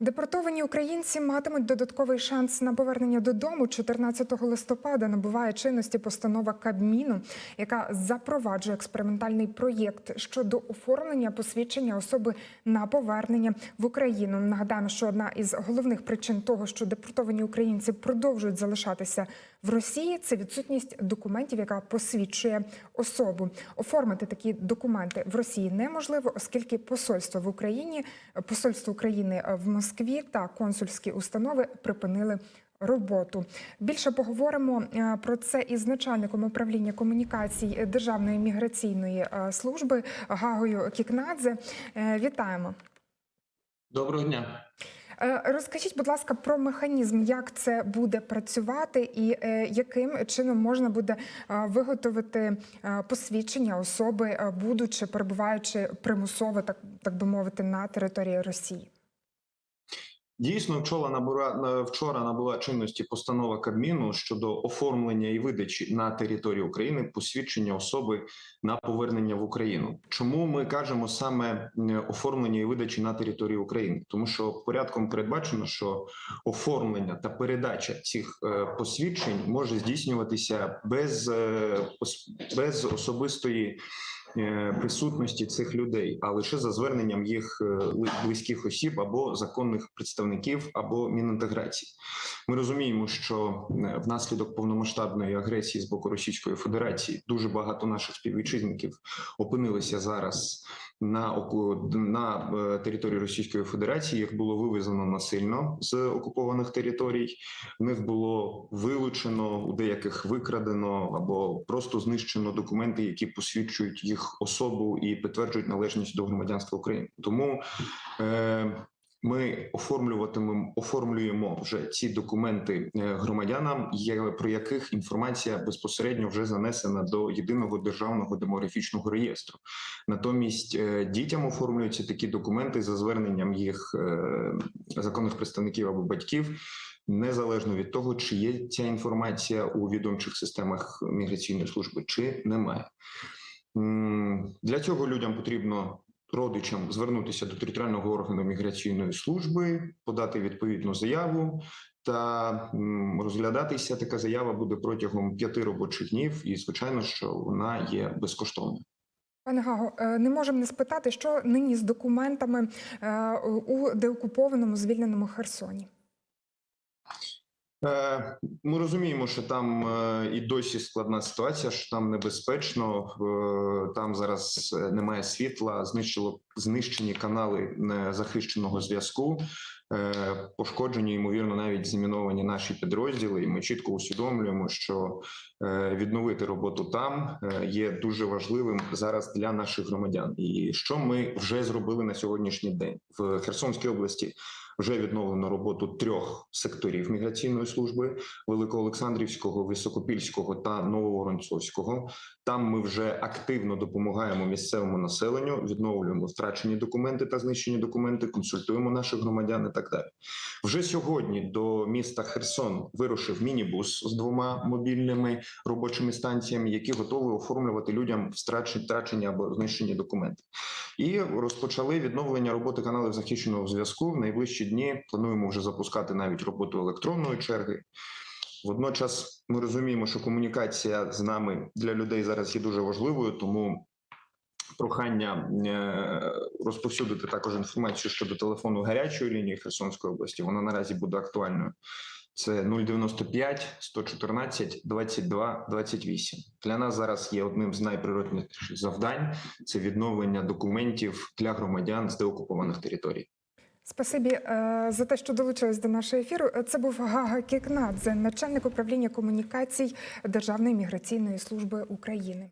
Депортовані українці матимуть додатковий шанс на повернення додому. 14 листопада набуває чинності постанова Кабміну, яка запроваджує експериментальний проєкт щодо оформлення посвідчення особи на повернення в Україну. Нагадаємо, що одна із головних причин того, що депортовані українці продовжують залишатися в Росії, це відсутність документів, яка посвідчує особу. Оформити такі документи в Росії неможливо, оскільки посольство в Україні, посольство України в Москві та консульські установи припинили. Роботу більше поговоримо е, про це із начальником управління комунікацій Державної міграційної е, служби Гагою Кікнадзе. Е, Вітаємо. Доброго дня. Е, Розкажіть, будь ласка, про механізм, як це буде працювати, і е, яким чином можна буде е, виготовити посвідчення особи, будучи перебуваючи примусово, так так би мовити, на території Росії. Дійсно, вчора набула на- вчора набула чинності постанова Кабміну щодо оформлення і видачі на території України посвідчення особи на повернення в Україну. Чому ми кажемо саме оформлення і видачі на території України? Тому що порядком передбачено, що оформлення та передача цих е, посвідчень може здійснюватися без, е, без особистої. Е, Присутності цих людей, а лише за зверненням їх е, близьких осіб або законних представників або мінінтеграції. Ми розуміємо, що е, внаслідок повномасштабної агресії з боку Російської Федерації дуже багато наших співвітчизників опинилися зараз на оку на е, території Російської Федерації. Їх було вивезено насильно з окупованих територій. В них було вилучено у деяких викрадено або просто знищено документи, які посвідчують їх особу і підтверджують належність до громадянства України. Тому е, ми оформлюватимемо, оформлюємо вже ці документи е, громадянам, про яких інформація безпосередньо вже занесена до єдиного державного демографічного реєстру. Натомість е, дітям оформлюються такі документи за зверненням їх е, законних представників або батьків. Незалежно від того, чи є ця інформація у відомчих системах міграційної служби, чи немає. Для цього людям потрібно родичам звернутися до територіального органу міграційної служби, подати відповідну заяву. Та розглядатися така заява буде протягом п'яти робочих днів, і звичайно, що вона є безкоштовною. Пане Гаго, е, не можемо не спитати, що нині з документами е, у деокупованому звільненому Херсоні. Е, Ми розуміємо, що там е, і досі складна ситуація, що там небезпечно, е, там зараз немає світла, знищило знищені канали захищеного зв'язку. Е, Пошкоджені, ймовірно, навіть заміновані наші підрозділи, і ми чітко усвідомлюємо, що е, відновити роботу там е, є дуже важливим зараз для наших громадян. І що ми вже зробили на сьогоднішній день в Херсонській області. Вже відновлено роботу трьох секторів міграційної служби: Великоолександрівського, Високопільського та Нововоронцовського. Там ми вже активно допомагаємо місцевому населенню, відновлюємо втрачені документи та знищені документи, консультуємо наших громадян так далі. Вже сьогодні до міста Херсон вирушив мінібус з двома мобільними робочими станціями, які готові оформлювати людям втрачені або знищені документи. І розпочали відновлення роботи каналів захищеного зв'язку. В найближчі дні плануємо вже запускати навіть роботу електронної черги. Водночас ми розуміємо, що комунікація з нами для людей зараз є дуже важливою, тому прохання е, розповсюдити також інформацію щодо телефону гарячої лінії Херсонської області. Вона наразі буде актуальною. Це 095 114 22 28. Для нас зараз є одним з найприродніших завдань це відновлення документів для громадян з деокупованих територій. Спасибі е, за те, що долучились до нашого ефіру. Це був Гага Кікнадзе, начальник управління комунікацій Державної міграційної служби України.